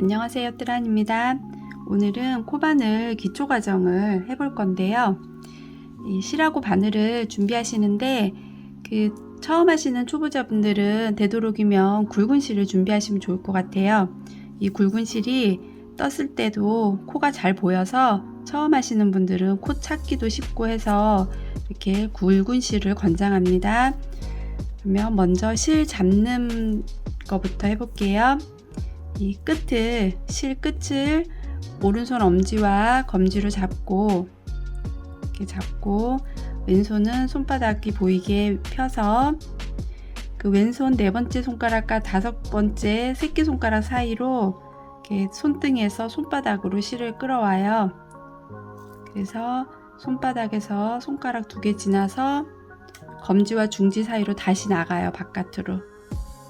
안녕하세요 뜨란입니다. 오늘은 코바늘 기초 과정을 해볼 건데요. 이 실하고 바늘을 준비하시는데 그 처음 하시는 초보자분들은 되도록이면 굵은 실을 준비하시면 좋을 것 같아요. 이 굵은 실이 떴을 때도 코가 잘 보여서 처음 하시는 분들은 코 찾기도 쉽고 해서 이렇게 굵은 실을 권장합니다. 그러면 먼저 실 잡는 거부터 해볼게요 이 끝을 실 끝을 오른손 엄지와 검지로 잡고 이렇게 잡고 왼손은 손바닥이 보이게 펴서 그 왼손 네 번째 손가락과 다섯 번째 새끼 손가락 사이로 이렇게 손등에서 손바닥으로 실을 끌어와요. 그래서 손바닥에서 손가락 두 개 지나서 검지와 중지 사이로 다시 나가요 바깥으로.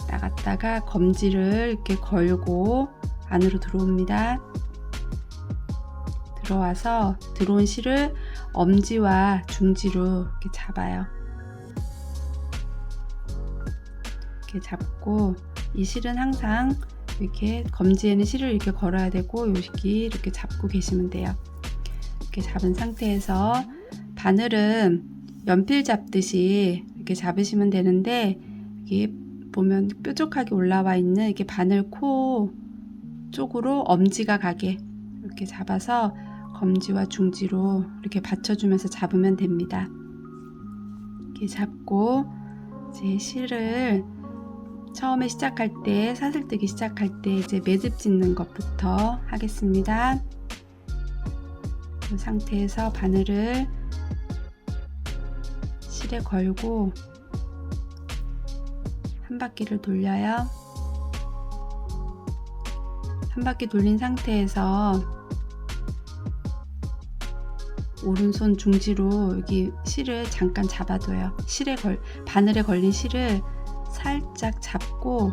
나갔다가 검지를 이렇게 걸고 안으로 들어옵니다. 들어와서 들어온 실을 엄지와 중지로 이렇게 잡아요. 이렇게 잡고 이 실은 항상 이렇게 검지에는 실을 이렇게 걸어야 되고 여기 이렇게 잡고 계시면 돼요. 이렇게 잡은 상태에서 바늘은 연필 잡듯이 이렇게 잡으시면 되는데 이게 보면 뾰족하게 올라와 있는 이렇게 바늘 코 쪽으로 엄지가 가게 이렇게 잡아서 검지와 중지로 이렇게 받쳐주면서 잡으면 됩니다. 이렇게 잡고 이제 실을 처음에 시작할 때 사슬 뜨기 시작할 때 이제 매듭 짓는 것부터 하겠습니다. 이 상태에서 바늘을 실에 걸고 한 바퀴를 돌려요. 한 바퀴 돌린 상태에서 오른손 중지로 여기 실을 잠깐 잡아둬요. 실에 걸 바늘에 걸린 실을 살짝 잡고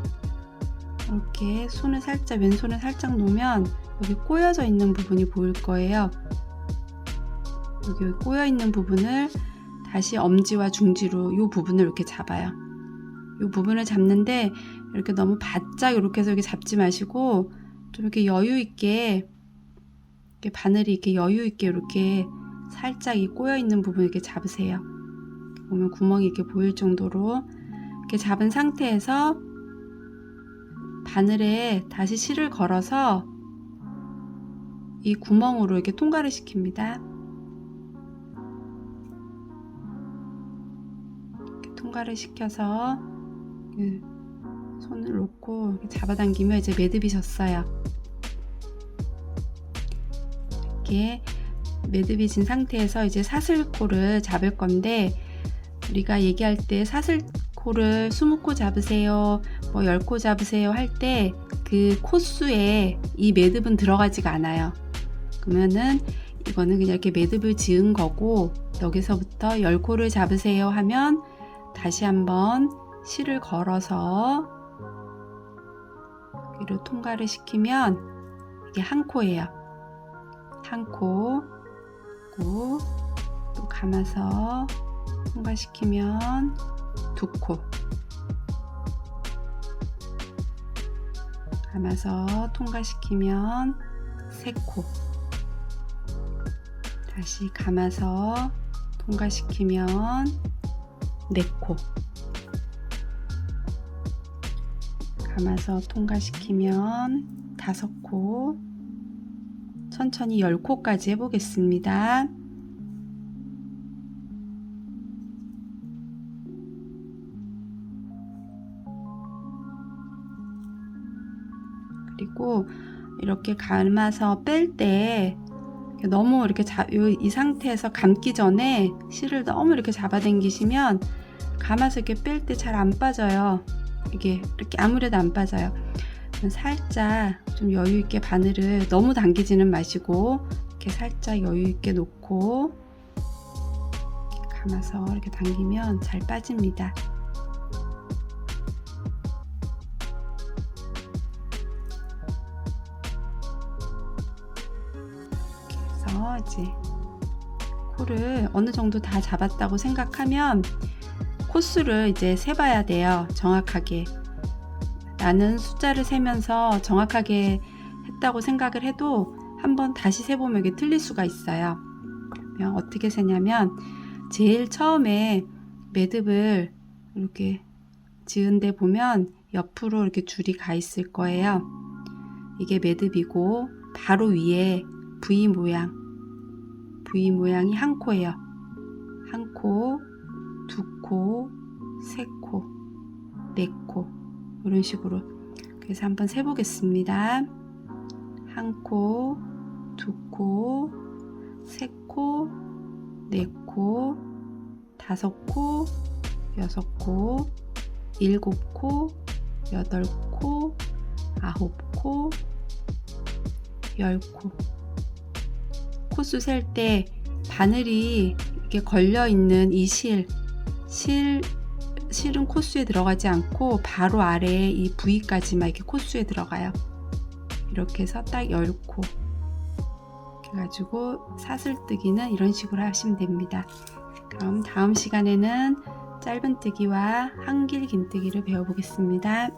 이렇게 손을 살짝 왼손을 살짝 놓으면 여기 꼬여져 있는 부분이 보일 거예요. 여기 꼬여 있는 부분을 다시 엄지와 중지로 이 부분을 이렇게 잡아요. 이 부분을 잡는데 이렇게 너무 바짝 이렇게 해서 이렇게 잡지 마시고 좀 이렇게 여유 있게 이렇게 바늘이 이렇게 여유 있게 이렇게 살짝 이 꼬여 있는 부분 이렇게 잡으세요. 보면 구멍이 이렇게 보일 정도로 이렇게 잡은 상태에서 바늘에 다시 실을 걸어서 이 구멍으로 이렇게 통과를 시킵니다. 이렇게 통과를 시켜서 그 손을 놓고 이렇게 잡아당기면 이제 매듭이 졌어요. 이렇게 매듭이 진 상태에서 이제 사슬코를 잡을 건데 우리가 얘기할 때 사슬코를 20코 잡으세요, 뭐 10코 잡으세요 할 때 그 코수에 이 매듭은 들어가지가 않아요. 그러면은 이거는 그냥 이렇게 매듭을 지은 거고 여기서부터 10코를 잡으세요 하면 다시 한번 실을 걸어서 여기로 통과를 시키면 이게 한 코예요. 한 코, 고, 또 감아서 통과시키면 두 코. 감아서 통과시키면 세 코. 다시 감아서 통과시키면 네 코. 감아서 통과시키면 다섯 코. 천천히 10코까지 해보겠습니다. 그리고 이렇게 감아서 뺄 때 너무 이렇게 잡, 이 상태에서 감기 전에 실을 너무 이렇게 잡아당기시면 감아서 이렇게 뺄 때 잘 안 빠져요. 이게 이렇게 아무래도 안 빠져요. 살짝 좀 여유 있게 바늘을 너무 당기지는 마시고 이렇게 살짝 여유 있게 놓고 이렇게 감아서 이렇게 당기면 잘 빠집니다. 그래서 이제 코를 어느 정도 다 잡았다고 생각하면 코수를 이제 세봐야 돼요. 정확하게. 나는 숫자를 세면서 정확하게 했다고 생각을 해도 한번 다시 세보면 이게 틀릴 수가 있어요. 어떻게 세냐면 제일 처음에 매듭을 이렇게 지은 데 보면 옆으로 이렇게 줄이 가 있을 거예요. 이게 매듭이고 바로 위에 V 모양 V 모양이 한 코예요. 한 코, 두 코, 세 코, 네 코 이런 식으로 그래서 한번 세 보겠습니다. 한 코, 두 코, 세 코, 네 코, 다섯 코, 여섯 코, 일곱 코, 여덟 코, 아홉 코, 열 코. 코수 셀 때 바늘이 이렇게 걸려 있는 이 실, 실, 실은 코수에 들어가지 않고 바로 아래에 이 부위까지만 이렇게 코수에 들어가요. 이렇게 해서 딱 10코. 이렇게 가지고 사슬뜨기는 이런 식으로 하시면 됩니다. 그럼 다음 시간에는 짧은 뜨기와 한길 긴뜨기를 배워보겠습니다.